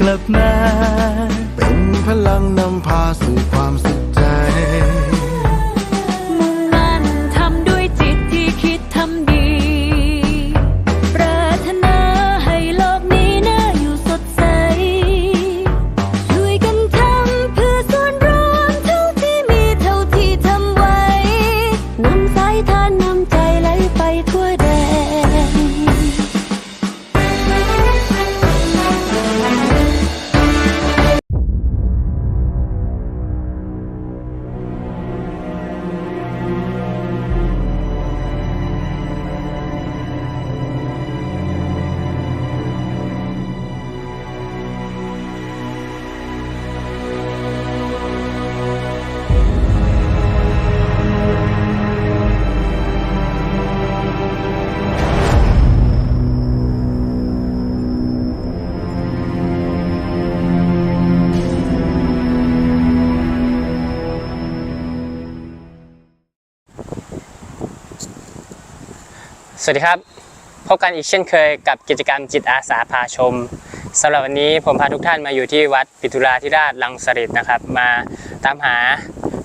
กลับมา เป็นพลังนำพาสู่ความ สวัสดีครับ พบกันอีกเช่นเคยกับกิจกรรมจิตอาสาพาชมสำหรับวันนี้ผมพาทุกท่านมาอยู่ที่วัดปิทุราธิราชลังสฤษนะครับ มาตามหา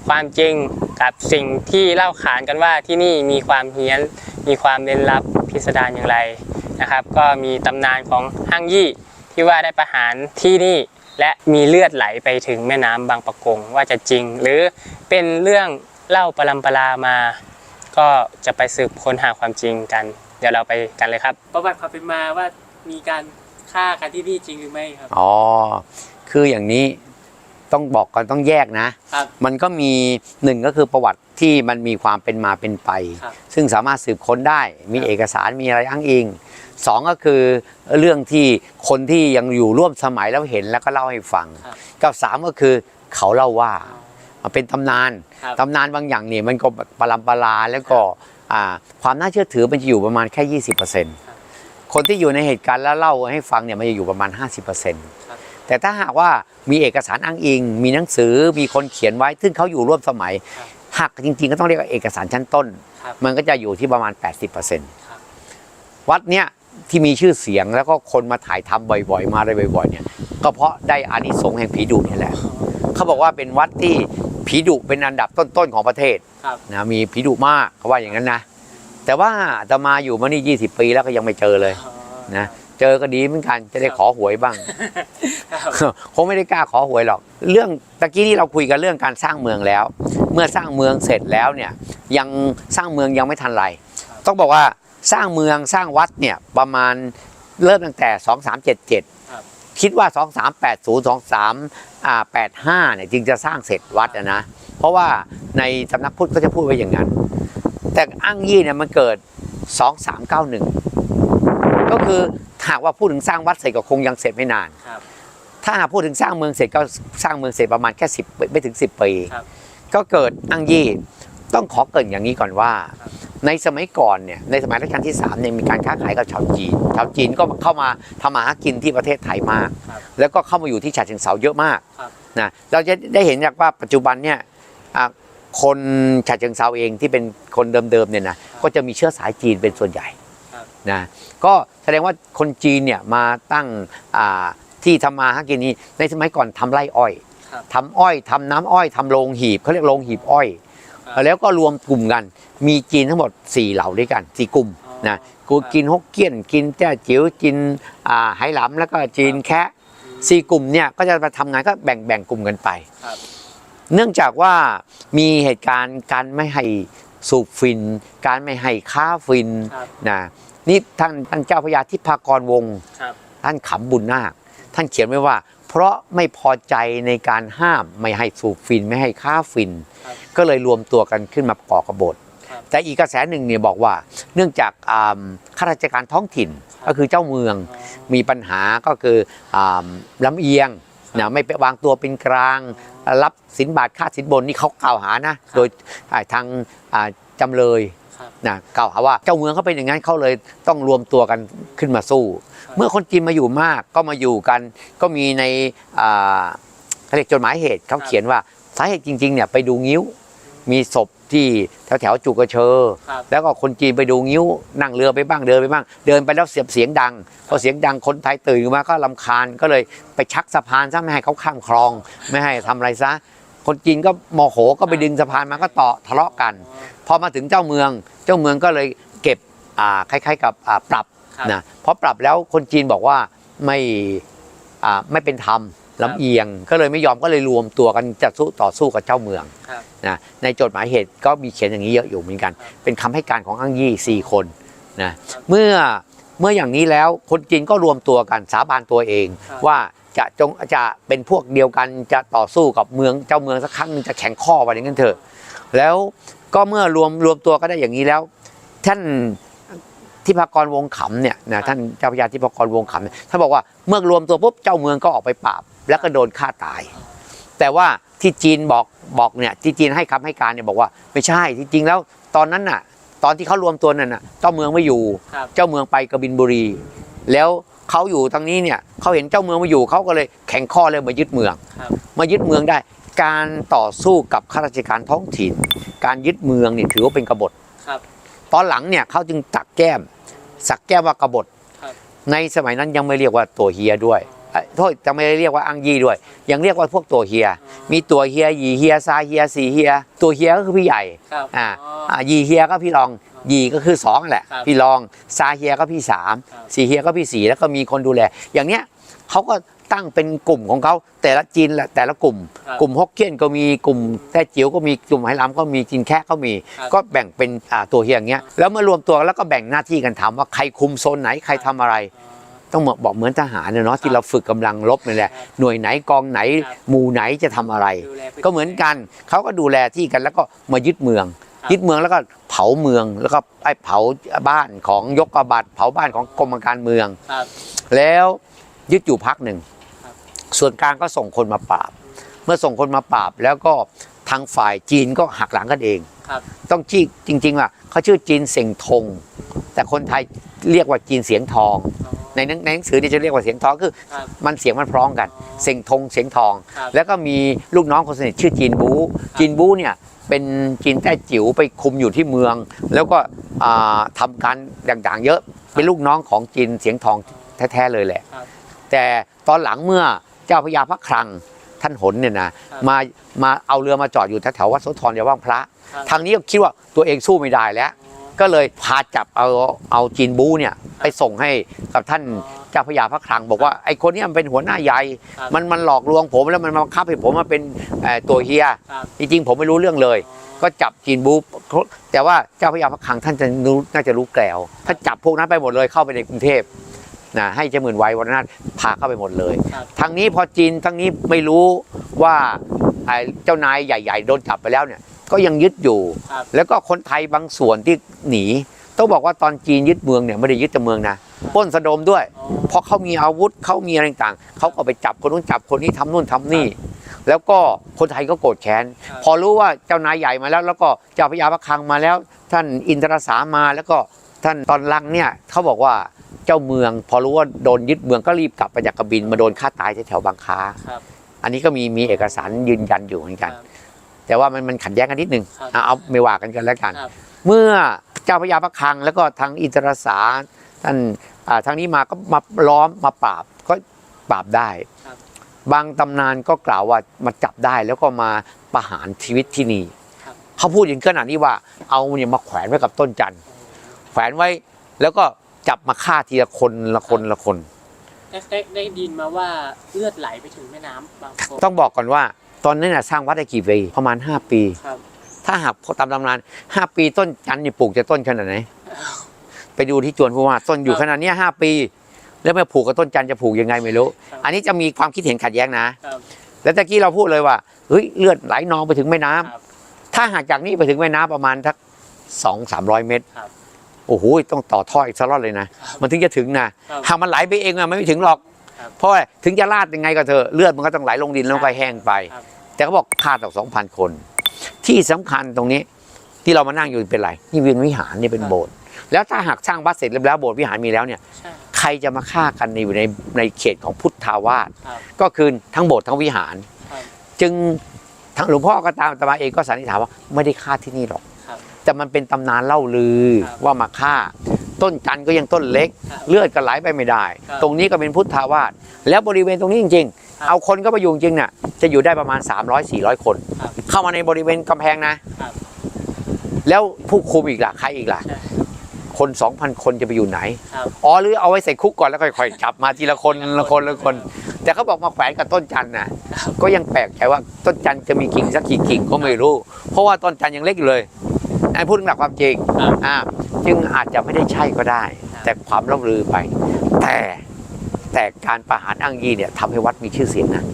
ความจริงกับสิ่งที่เล่าขานกันว่าที่นี่มีความเฮี้ยน มีความเล่นลับพิสดารอย่างไรนะครับ ก็มีตำนานของฮั่งยี่ที่ว่าได้ประหารที่นี่และมีเลือดไหลไปถึงแม่น้ำบางปะกงว่าจะจริง หรือเป็นเรื่องเล่าประลำปลามา ก็จะไปสืบค้นหาความจริงกัน เดี๋ยวเราไปกันเลยครับ ประวัติความเป็นมาว่ามีการฆ่ากันที่นี่จริงหรือไม่ครับ อ๋อ คืออย่างนี้ต้องบอกก่อนต้องแยกนะ ครับมันก็มีหนึ่งก็คือประวัติที่มันมีความเป็นมาเป็นไป ครับซึ่งสามารถสืบค้นได้ มีครับ เอกสารมีอะไรอ้างอิงสองก็คือเรื่องที่คนที่ยังอยู่ร่วมสมัยแล้วเห็นแล้วก็เล่าให้ฟัง ครับ กับสามก็คือเขาเล่าว่ามัน เป็นตำนานครับตำนานบางอย่างเนี่ยมันก็ปรำปราแล้วก็อ่าความน่าเชื่อถือมันจะอยู่ประมาณแค่ 20%คนที่อยู่ในเหตุการณ์แล้วเล่าให้ฟังเนี่ยมันจะอยู่ประมาณ 50%ครับแต่ถ้าหากว่ามีเอกสารอ้างอิง มีหนังสือมีคนเขียนไว้ ซึ่งเขาอยู่ร่วมสมัยครับหักจริงๆก็ต้องเรียกว่าเอกสารชั้นต้นครับมันก็จะอยู่ที่ประมาณครับ80%วัดเนี้ยที่มีชื่อเสียงแล้วก็คนมาถ่ายทำบ่อยๆ มาเลยบ่อยๆเนี่ยก็เพราะได้อานิสงส์แห่งผีดุนี่แหละเขาบอกว่าเป็นวัดที่ ผีดุเป็นอันดับต้นๆของประเทศครับ นะมีผีดุมากเขาว่าอย่างนั้นนะ แต่ว่าอาตมาอยู่มานี่ 20 ปีแล้วก็ยังไม่เจอเลยนะเจอก็ดีเหมือนกันจะได้ขอหวยบ้างครับคงไม่ได้กล้าขอหวยหรอก เรื่องตะกี้ที่เราคุยกันเรื่องการสร้างเมืองแล้ว เมื่อสร้างเมืองเสร็จแล้วเนี่ยยังสร้างเมืองยังไม่ทันไร ต้องบอกว่าสร้างเมืองสร้างวัดเนี่ยประมาณเริ่มตั้งแต่ 2377 ครับคิดว่า 2380 23อ่า85เนี่ยจึงจะสร้างเสร็จวัดอะนะ เพราะว่าในสำนักพุทธก็จะพูดไว้อย่างนั้น แต่อ้างยี่เนี่ยมันเกิด 2391 ก็คือหากว่าพูดถึงสร้างวัดเสร็จก็คงยังเสร็จไม่นานครับถ้าหากพูดถึงสร้างเมืองเสร็จก็สร้างเมืองเสร็จประมาณแค่สิบไม่ถึง 10 ปีครับก็เกิดอังยี่ ต้องขอเกรินอย่างนี้ก่อนว่าครับ ในสมัยก่อนเนี่ยในสมัยรัชกาลที่3เนี่ยมีการค้าขายกับชาวจีน ชาวจีนก็เข้ามาทำมาหากินที่ประเทศไทยมากครับแล้วก็เข้ามาอยู่ที่ฉะเชิงเทราเยอะมากครับนะเราจะได้เห็นจากว่าปัจจุบันเนี่ยอะคนฉะเชิงเทราเองที่เป็นคนเดิมๆเนี่ยนะก็จะมีเชื้อสายจีนเป็นส่วนใหญ่ครับนะก็แสดงว่าคนจีนเนี่ยมาตั้งอ่าที่ทำมาหากินนี้ในสมัยก่อนทำไร่อ้อยครับทำอ้อยทำน้ำอ้อยทำโรงหีบเขาเรียกโรงหีบอ้อยครับ แล้วก็รวมกลุ่มกัน มีจีนทั้งหมด 4 เหล่าด้วยกันสี่กลุ่มอ๋อนะกูครับกินฮกเกี้ยน กินแจ้จิ๋วกินอ่าไหหลำแล้วก็จีนแคะสี่กลุ่มเนี่ยก็จะมาทำงานก็แบ่งแบ่งกลุ่มกันไปครับเนื่องจากว่ามีเหตุการณ์การไม่ให้สูบฟิน การไม่ให้ค้าฟินครับนะนี่ท่านท่านเจ้าพระยาทิพากรวงศ์ครับท่านขำบุญนาค ท่านเขียนไว้ว่า เพราะไม่พอใจในการห้ามไม่ให้สูบฟินไม่ให้ค้าฟินครับก็เลยรวมตัวกันขึ้นมาก่อกบฏครับแต่อีกกระแสหนึ่งเนี่ยบอกว่า เนื่องจากอ่าข้าราชการท้องถิ่นก็คือเจ้าเมืองอ๋อมีปัญหาก็คืออ่าลำเอียงครับนะไม่ไปวางตัวเป็นกลาง รับสินบาทค่าสินบนนี่เขากล่าวหานะ โดยอ่าทางอ่าจำเลยครับ นะกล่าวหาว่าเจ้าเมืองเขาเป็นอย่างนั้นเขาเลยต้องรวมตัวกันขึ้นมาสู้ครับเมื่อคนจีนมาอยู่มากก็มาอยู่กัน ก็มีในอ่าเขาเรียกจดหมายเหตุเขาเขียนว่าสาเหตุจริงๆเนี่ยไปดูงิ้ว มีศพที่แถวแถวๆจุกกระเชอครับแล้วก็คนจีนไปดูงิ้ว นั่งเรือไปบ้างเดินไปบ้าง เดินไปแล้วเสียบเสียงดังพอเสียงดังคนไทยตื่นมาก็ลำคาญก็เลยไปชักสะพานซะไม่ให้เขาข้ามคลอง ไม่ให้ทำอะไรซะ คนจีนก็โมโหก็ไปดึงสะพานมาก็ต่อทะเลาะกันพอมาถึงเจ้าเมือง เจ้าเมืองก็เลยเก็บอ่าคล้ายๆกับอ่าปรับครับนะเพราะปรับแล้วคนจีนบอกว่าไม่อ่าไม่เป็นธรรมลำเอียงก็เลยไม่ยอมก็เลยรวมตัวกันจะสู้ต่อสู้กับเจ้าเมืองครับนะในจดหมายเหตุก็มีเขียนอย่างนี้เยอะอยู่เหมือนกัน เป็นคำให้การของอังยี่สี่คนนะเมื่อเมื่ออย่างนี้แล้วคนจีนก็รวมตัวกันสาบานตัวเองครับว่า จะจงจะเป็นพวกเดียวกันจะต่อสู้กับเมืองเจ้าเมืองสักครั้งหนึงจะแข่งข้อไปอย่างนั้นเถอะ แล้วก็เมื่อรวมรวมตัวก็ได้อย่างนี้แล้ว ท่านทิพากรวงขำเนี่ยนะท่านเจ้าพระยาทิพากรวงขำเนี่ยท่านบอกว่าเมื่อรวมตัวปุ๊บเจ้าเมืองก็ออกไปปราบ แล้วก็โดนฆ่าตาย แต่ว่าที่จีนบอกบอกเนี่ยที่จีนให้คำให้การเนี่ยบอกว่าไม่ใช่ที่จริงแล้วตอนนั้นน่ะ ตอนที่เขารวมตัวนั่นน่ะเจ้าเมืองไม่อยู่ครับเจ้าเมืองไปกบินบุรี แล้ว เขาอยู่ทางนี้เนี่ยเขาเห็นเจ้าเมืองมาอยู่เขาก็เลยแข่งข้อเลยมายึดเมืองครับมายึดเมืองได้ การต่อสู้กับข้าราชการท้องถิ่น การยึดเมืองเนี่ยถือว่าเป็นกบฏครับตอนหลังเนี่ยเขาจึงตักแก้ม สักแก้มว่ากบฏครับในสมัยนั้นยังไม่เรียกว่าตัวเฮียด้วยเอ้ยโทษจะไม่ได้เรียกว่าอังยีด้วย ยังเรียกว่าพวกตัวเฮีย มีตัวเฮียหยีเฮียซาเฮียสีเฮีย ตัวเฮียก็คือพี่ใหญ่ครับอ่าอ๋ออ่ายีเฮียก็พี่รอง ยีก็คือสองแหละครับพี่รองซาเฮียก็พี่สามครับสีเฮียก็พี่สี่แล้วก็มีคนดูแล อย่างเนี้ยเขาก็ตั้งเป็นกลุ่มของเขาแต่ละจีนละแต่ละกลุ่มครับกลุ่มฮกเกี้ยนก็มีกลุ่มแต้จิ๋วก็มีกลุ่มไหหลำก็มีจีนแคะก็มีครับก็แบ่งเป็นอ่าตัวเฮียอย่างเงี้ยแล้วเมื่อรวมตัวแล้วก็แบ่งหน้าที่กันทำว่าใครคุมโซนไหนใครทำอะไร ต้องบอกเหมือนทหารเนี่ยเนาะที่เราฝึกกำลังรบนี่แหละหน่วยไหนกองไหนครับหมู่ไหนจะทำอะไรดูแลพื้ก็เหมือนกันเขาก็ดูแลที่กันแล้วก็มายึดเมืองครับ ยึดเมืองแล้วก็เผาเมืองแล้วก็ไอ้เผาบ้านของยกกบฏเผาบ้านของกรมการเมืองครับแล้วยึดอยู่พักหนึ่งครับส่วนกลางก็ส่งคนมาปราบ เมื่อส่งคนมาปราบแล้วก็ทางฝ่ายจีนก็หักหลังกันเองครับต้องชื่อจริงๆว่าเขาชื่อจีนเสียงทง แต่คนไทยเรียกว่าจีนเสียงทองอ๋อในหนังในหนังสือเนี่ยจะเรียกว่าเสียงทองคือครับมันเสียงมันพร้องกัน เสียงทงเสียงทองครับแล้วก็มีลูกน้องคนสนิทชื่อจีนบูจีนบูเนี่ย เป็นจีนแต้จิ๋วไปคุมอยู่ที่เมือง แล้วก็อ่าทำการต่างๆ เยอะเป็นลูกน้องของจีนเสียงทองแท้ๆเลยแหละครับแต่ตอนหลังเมื่อเจ้าพระยาพระคลังท่านหนเนี่ยนะครับมามาเอาเรือมาจอดอยู่แถวๆวัดโสธรอย่าว่างพระครับทางนี้ก็คิดว่าตัวเองสู้ไม่ได้แล้ว ก็เลยพาจับเอาเอาจีนบูเนี่ยไปส่งให้กับท่านอ๋อเจ้าพระยาพระคลัง บอกว่าไอ้คนเนี้มันเป็นหัวหน้าใหญ่ ครับมันมันหลอกลวงผมแล้วมันมาบังคับให้ผมมาเป็นเอ่อตัวเฮีย ครับ จริงๆผมไม่รู้เรื่องเลย ก็จับจีนบูแต่ว่าเจ้าพระยาพระคลังท่านจะรู้น่าจะรู้แกล้วถ้าจับพวกนั้นไปหมดเลยเข้าไปในกรุงเทพนะให้เจ้าหมื่นไว้วันนั้นพาเข้าไปหมดเลย ครับทางนี้พอจีนทั้งนี้ไม่รู้ว่าไอ้เจ้านายใหญ่ ๆ โดนจับไปแล้วเนี่ย ก็ยังยึดอยู่ ครับแล้วก็คนไทยบางส่วนที่หนี ต้องบอกว่าตอนจีนยึดเมืองเนี่ยไม่ได้ยึดแต่เมืองนะปล้นสะดมด้วย อ๋อ เพราะเขามีอาวุธเขามีอะไรต่างๆเขาก็ไปจับคนนู้นจับคนนี้ทำนู่นทำนี่ แล้วก็คนไทยก็โกรธแค้นครับ พอรู้ว่าเจ้านายใหญ่มาแล้ว แล้วก็เจ้าพระยาพระคลังมาแล้ว ท่านอินทรสามาแล้วก็ท่านตอนลังเนี่ยเขาบอกว่าเจ้าเมือง พอรู้ว่าโดนยึดเมืองก็รีบกลับไปจากกระบินมาโดนฆ่าตายแถวๆบางค้าครับ อันนี้ก็มีมีเอกสารยืนยันอยู่เหมือนคกัรันบ แต่ว่ามันมันขัดแย้งกันนิดนึงครับเอาเอาไม่ว่ากันกันแล้วกันครับเมื่อเจ้าพระยาพระคลังแล้วก็ทางอินทรสาท่านอ่าทางนี้มาก็มาล้อมมาปราบก็ปราบได้ครับบางตำนานก็กล่าวว่ามาจับได้แล้วก็มาประหารชีวิตที่นี่ครับเขาพูดอย่างขนาดนี้ว่าเอาเนี่ยมาแขวนไว้กับต้นจันทร์แขวนไว้แล้วก็จับมาฆ่าทีละคนละคนละคน ได้ได้ได้ดินมาว่าเลือดไหลไปถึงแม่น้ำบางประกงต้องบอกก่อนว่า ตอนนั้นน่ะสร้างวัดได้กี่ปีประมาณ 5 ปี ครับ ถ้าหากตามตำนานห้าปีต้นจันทร์นี่ปลูกจะต้นขนาดไหน ไปดูที่จวนผู้ว่าต้นอยู่ขนาดเนี้ยห้าปี แล้วมาผูกกับต้นจันทร์จะผูกยังไงไม่รู้ ครับ อันนี้จะมีความคิดเห็นขัดแย้งนะ ครับ แล้วตะกี้เราพูดเลยว่าเฮ้ยเลือดไหลนองไปถึงแม่น้ำครับถ้าหากจากนี้ไปถึงแม่น้ำประมาณทักสองสามร้อยเมตร ครับโอ้โหต้องต่อท่ออีกสลอดเลยนะครับมันถึงจะถึงนะครับหากมันไหลไปเองอะมันไม่ถึงหรอกครับเพราะว่าถึงจะลาดยังไงก็เถอะเลือดมันก็ต้องไหลลงดินแล้วก็แห้งไปครับแต่เขาบอกฆ่าต่อสองพันคน ที่สำคัญตรงนี้ที่เรามานั่งอยู่เป็นไรนี่เป็นวิหารนี่เป็นโบสถ์แล้วถ้าหากสร้างวัดเสร็จเรียบร้อยโบสถ์วิหารมีแล้วเนี่ยใช่ใครจะมาฆ่ากันในอยู่ในในเขตของพุทธาวาสครับก็คือทั้งโบสถ์ทั้งวิหารครับจึงทางหลวงพ่อก็ตามอาตมาเองก็สันนิษฐานว่าไม่ได้ฆ่าที่นี่หรอกครับ แต่มันเป็นตำนานเล่าลือครับว่ามาฆ่า ต้นจันทร์ก็ยังต้นเล็กครับเลือดก็ไหลไปไม่ได้ครับตรงนี้ก็เป็นพุทธาวาสแล้วบริเวณตรงนี้จริงครับๆเอาคนก็ไปอยู่จริงๆน่ะจะอยู่ได้ประมาณ 300-400 คนครับเข้ามาในบริเวณกำแพงนะครับแล้วผู้คุมอีกล่ะใครอีกล่ะใช่คน 2,000 คนจะไปอยู่ไหนครับอ๋อหรือเอาไว้ใส่คุกก่อนแล้วค่อยๆจับมาทีละคนละคนละคน แต่เขาบอกมาแขวนกับต้นจันทร์น่ะก็ยังแปลกใจว่าต้นจันทร์จะมีกิ่งสักกี่กิ่งก็ไม่รู้ เพราะว่าต้นจันทร์ยังเล็กอยู่เลย อันพูดถึงหลักความจริงครับอ่าจึงอาจจะไม่ได้ใช่ก็ได้ครับแต่ความเล่าลือไป แต่แต่การประหารอ้างยี่เนี่ยทำให้วัดมีชื่อเสียงนะ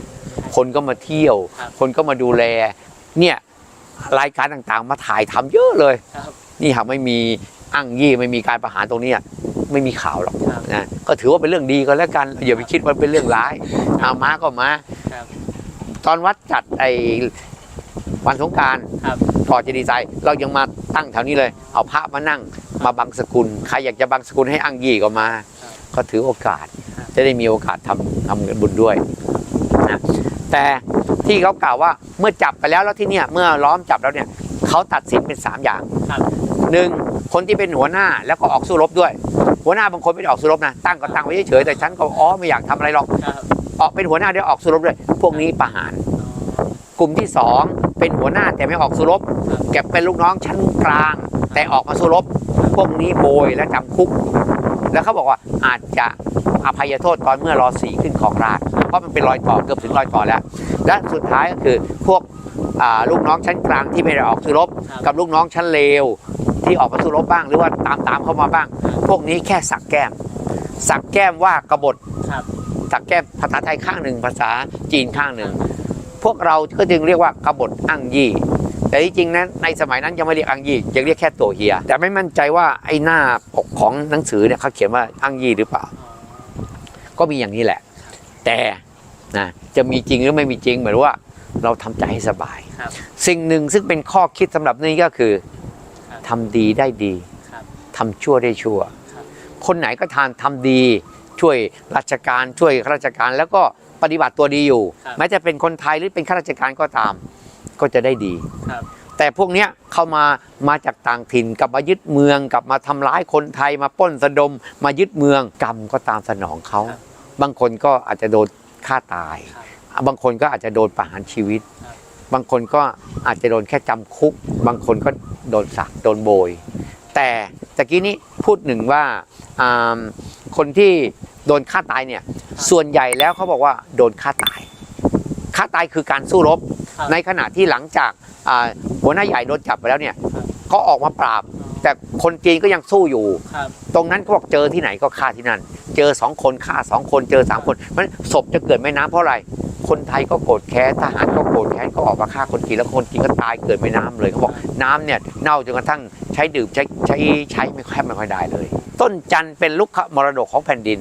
คนก็มาเที่ยวครับคนก็มาดูแล เนี่ยรายการต่างๆ มาถ่ายทำเยอะเลยครับนี่หากไม่มีอ้างยี่ไม่มีการประหารตรงเนี้ยไม่มีข่าวหรอกครับนะก็ถือว่าเป็นเรื่องดีก็แล้วกันอย่าไปคิดว่าเป็นเรื่องร้ายเอามาก็มาครับตอนวัดจัดไอ้วันสงกราร ครับก่อเจดีย์ทรายเรายังมาตั้งแถวนี้เลย เอาพระมานั่งมาบังสกุล ใครอยากจะบังสกุลให้อ้างยี่ก็มาครับก็ถือโอกาสครับจะได้มีโอกาสทำทำเงินบุญด้วยนะแต่ที่เขากล่าวว่าเมื่อจับไปแล้วแล้วที่เนี่ยเมื่อล้อมจับแล้วเนี่ยเขาตัดสินเป็นสามอย่างครับหนึ่งคนที่เป็นหัวหน้าแล้วก็ออกสู้รบด้วย หัวหน้าบางคนไม่ได้ออกสู้รบนะตั้งก็ตั้งไว้เฉยๆแต่ฉันก็อ๋อไม่อยากทำอะไรหรอกครับออกเป็นหัวหน้าเดี๋ยวออกสู้รบด้วย พวกนี้ประหาร กลุ่มที่สองเป็นหัวหน้าแต่ไม่ออกสู้รบ ครับเก็บเป็นลูกน้องชั้นกลาง แต่ออกมาสู้รบพวกนี้โบยและจำคุก แล้วเขาบอกว่าอาจจะอภัยโทษตอนเมื่อรอสีขึ้นของราชย์เพราะมันเป็นรอยต่อเกือบถึงรอยต่อแล้ว และสุดท้ายก็คือพวกอ่าลูกน้องชั้นกลางที่ไม่ได้ออกสู้รบครับกับลูกน้องชั้นเลวที่ออกมาสู้รบบ้าง หรือว่าตามตามๆเข้ามาบ้าง พวกนี้แค่สักแก้ม สักแก้มว่ากบฏครับสักแก้มภาษาไทยข้างหนึ่งภาษาจีนข้างหนึ่ง พวกเราก็จึงเรียกว่ากบฏอังยี่ แต่ที่จริงนั้นในสมัยนั้นยังไม่เรียกอังยี่ยังเรียกแค่ตัวเฮีย แต่ไม่มั่นใจว่าไอ้หน้าปกของหนังสือเนี่ยเขาเขียนว่าอังยี่หรือเปล่า ก็มีอย่างนี้แหละ แต่นะจะมีจริงหรือไม่มีจริงเหมือนว่าเราทำใจให้สบายครับสิ่งหนึ่งซึ่งเป็นข้อคิดสำหรับนี่ก็คือครับทำดีได้ดีครับทำชั่วได้ชั่วครับคนไหนก็ทานทำดีช่วยราชการช่วยข้าราชการแล้วก็ปฏิบัติตัวดีอยู่ครับแม้จะเป็นคนไทยหรือเป็นข้าราชการก็ตาม ก็จะได้ดีครับ แต่พวกเนี้ยเข้ามามาจากต่างถิ่นกลับมายึดเมืองกลับมาทำร้ายคนไทยมาปล้นสะดม มายึดเมืองกรรมก็ตามสนองเขาครับบางคนก็อาจจะโดนฆ่าตายครับบางคนก็อาจจะโดนประหารชีวิตครับบางคนก็อาจจะโดนแค่จำคุก บางคนก็โดนสักโดนโบย แต่ตะกี้นี้พูดหนึ่งว่าอ่าคนที่โดนฆ่าตายเนี่ย ส่วนใหญ่แล้วเขาบอกว่าโดนฆ่าตาย ฆ่าตายคือการสู้รบครับ ในขณะที่หลังจากอ่าหัวหน้าใหญ่โดนจับไปแล้วเนี่ยครับเขาออกมาปราบ แต่คนจีนก็ยังสู้อยู่ครับตรงนั้นเขาบอกเจอที่ไหนก็ฆ่าที่นั่น เจอสองคนฆ่าสองคนเจอสามคนมันศพจะเกิดแม่น้ำเพราะอะไรคนไทยก็โกรธแค้นทหารก็โกรธแค้นก็ออกมาฆ่าคนจีนแล้วคนจีนก็ตายเกิดแม่น้ำเลยเขาบอกน้ำเนี่ยเน่าจนกระทั่งใช้ดื่มใช้ใช้ใช้ไม่ค่อยไม่ค่อยได้เลย ต้นจันทร์เป็นลูกมรดกของแผ่นดิน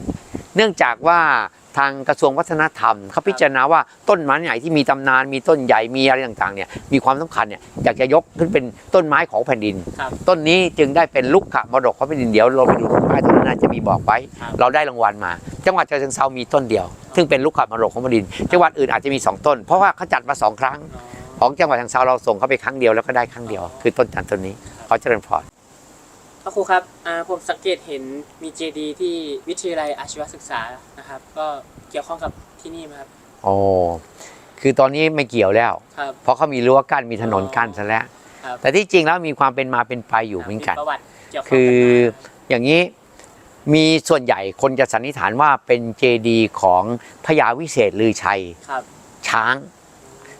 เนื่องจากว่าทางกระทรวงวัฒนธรรมเขาพิจารณาว่าต้นไม้ใหญ่ที่มีตำนานมีต้นใหญ่มีอะไรต่างๆเนี่ยมีความสำคัญเนี่ยอยากจะยกขึ้นเป็นต้นไม้ของแผ่นดินครับต้นนี้จึงได้เป็นลูกขมรดกของแผ่นดินเดี๋ยวเราไปดูต้นไม้ต้นนั้นนะจะมีบอกไว้ครับเราได้รางวัลมา จังหวัดฉะเชิงเซามีต้นเดียว ซึ่งเป็นลูกขมรดกของแผ่นดิน จังหวัดอื่นอาจจะมีสองต้น เพราะว่าเขาจัดมาสองครั้งอ๋อของจังหวัดฉะเชิงเซาเราส่งเขาไปครั้งเดียวแล้วก็ได้ครั้งเดียว คือต้นจันทร์ต้นนี้ขอเจริญพร พระครูครับอ่าผมสังเกตเห็นมีเจดีย์ที่วิทยาลัยอาชีวศึกษานะครับ ก็เกี่ยวข้องกับที่นี่ไหมครับโอ้คือตอนนี้ไม่เกี่ยวแล้ว ครับ เพราะเขามีรั้วกั้นมีถนนกั้นซะแล้ว ครับแต่ที่จริงแล้วมีความเป็นมาเป็นไปอยู่เหมือนกันมีประวัติเกี่ยวข้องคือกันมาอย่างนี้มีส่วนใหญ่คนจะสันนิษฐานว่าเป็นเจดีย์ของพญาวิเศษลือชัย ครับช้าง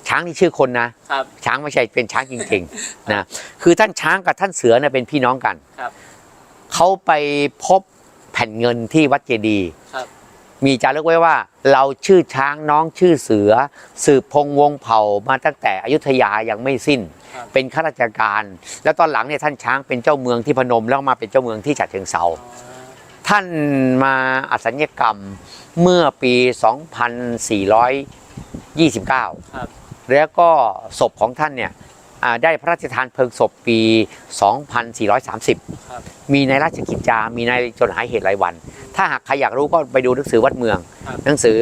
ช้างนี่ชื่อคนนะ ครับ ช้างไม่ใช่เป็นช้างจริงๆนะคือท่านช้างกับท่านเสือเนี่ยเป็นพี่น้องกันครับ เขาไปพบแผ่นเงินที่วัดเจดีย์ครับ มีจารึกไว้ว่า เราชื่อช้างน้องชื่อเสือ สืบพงวงศ์เผ่ามาตั้งแต่อยุธยายังไม่สิ้น ครับ เป็นข้าราชการ แล้วตอนหลังเนี่ยท่านช้างเป็นเจ้าเมืองที่พนมแล้วมาเป็นเจ้าเมืองที่ฉะเชิงเซาอ๋อท่านมาอสัญญกรรมเมื่อปี 2429 ครับ แล้วก็ศพของท่านเนี่ยอ่าได้พระราชทานเพลิงศพปี 2430ครับมีในราชกิจจา มีในจดหมายเหตุรายวัน ถ้าหากใครอยากรู้ก็ไปดูหนังสือวัดเมืองครับหนังสือ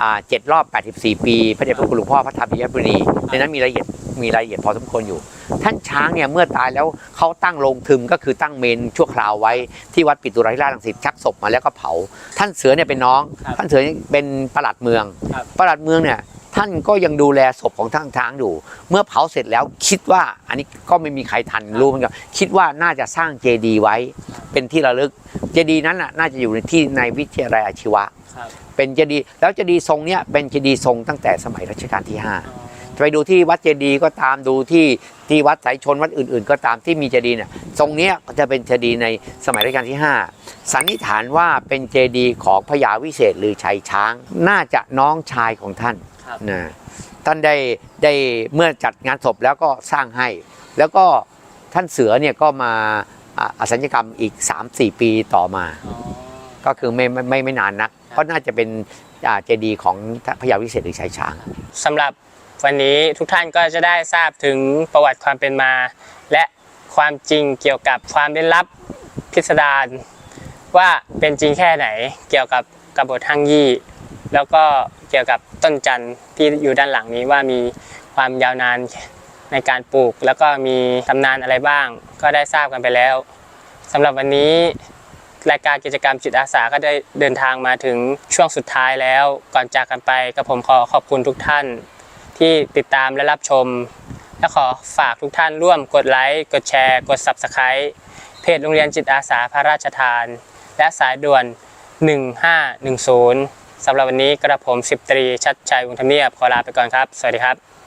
อ่าเจ็ดรอบ 84 ปี พระเดชพระคุณหลวงพ่อพระธรรมปิยบุรี ในนั้นมีรายละเอียด มีรายละเอียดพอสมควรอยู่ ท่านช้างเนี่ยเมื่อตายแล้วเขาตั้งโรงทึมก็คือตั้งเมนชั่วคราวไว้ที่วัดปิตุราธิราชรังสิตชักศพมาแล้วก็เผา ท่านเสือเนี่ยเป็นน้องครับท่านเสือเป็นประหลัดเมืองครับประหลัดเมืองเนี่ย ท่านก็ยังดูแลศพของท่านช้างอยู่ เมื่อเผาเสร็จแล้วคิดว่าอันนี้ก็ไม่มีใครทันรู้เหมือนกันคิดว่าน่าจะสร้างเจดีย์ไว้เป็นที่ระลึก เจดีย์นั้นน่ะน่าจะอยู่ในที่ในวิทยาลัยอาชีวะครับเป็นเจดีย์แล้วเจดีย์ทรงเนี้ยเป็นเจดีย์ทรงตั้งแต่สมัยรัชกาลที่5ไปดูที่วัดเจดีย์ก็ตามดูที่ที่วัดสายชนวัดอื่น ๆ ก็ตามที่มีเจดีย์เนี่ยทรงเนี้ยก็จะเป็นเจดีย์ในสมัยรัชกาลที่ 5 สันนิษฐานว่าเป็นเจดีย์ของพญาวิเศษหรือชัยช้าง น่าจะน้องชายของท่านครับ นะท่านได้ได้เมื่อจัดงานศพแล้วก็สร้างให้ แล้วก็ท่านเสือเนี่ยก็มาอ่าอสัญญกรรมอีก 3-4 ปีต่อมา ก็คือไม่ไม่ไม่ไม่นานนักก็น่าจะเป็นอ่าเจดีย์ของพญาวิเศษหรือชัยช้างสำหรับวันนี้ทุกท่านก็จะได้ทราบถึงประวัติความเป็นมา และความจริงเกี่ยวกับความลึกลับพิสดารว่าเป็นจริงแค่ไหนเกี่ยวกับกบฏฮั่งยี่ แล้วก็ เกี่ยวกับต้นจันทร์ที่อยู่ด้านหลังนี้ว่ามีความยาวนานในการปลูก แล้วก็มีตำนานอะไรบ้าง ก็ได้ทราบกันไปแล้วสำหรับวันนี้รายการกิจกรรมจิตอาสาก็ได้เดินทางมาถึงช่วงสุดท้ายแล้ว ก่อนจากกันไปก็ผมขอขอบคุณทุกท่าน ที่ติดตามและรับชม และขอฝากทุกท่านร่วมกดไลค์กดแชร์ กด Subscribe เพจโรงเรียนจิตอาสาพระราชทาน และสายด่วน 1510 สำหรับวันนี้กระผมสิบตรีชัดชัยวงธรรมเนียบขอลาไปก่อนครับ สวัสดีครับ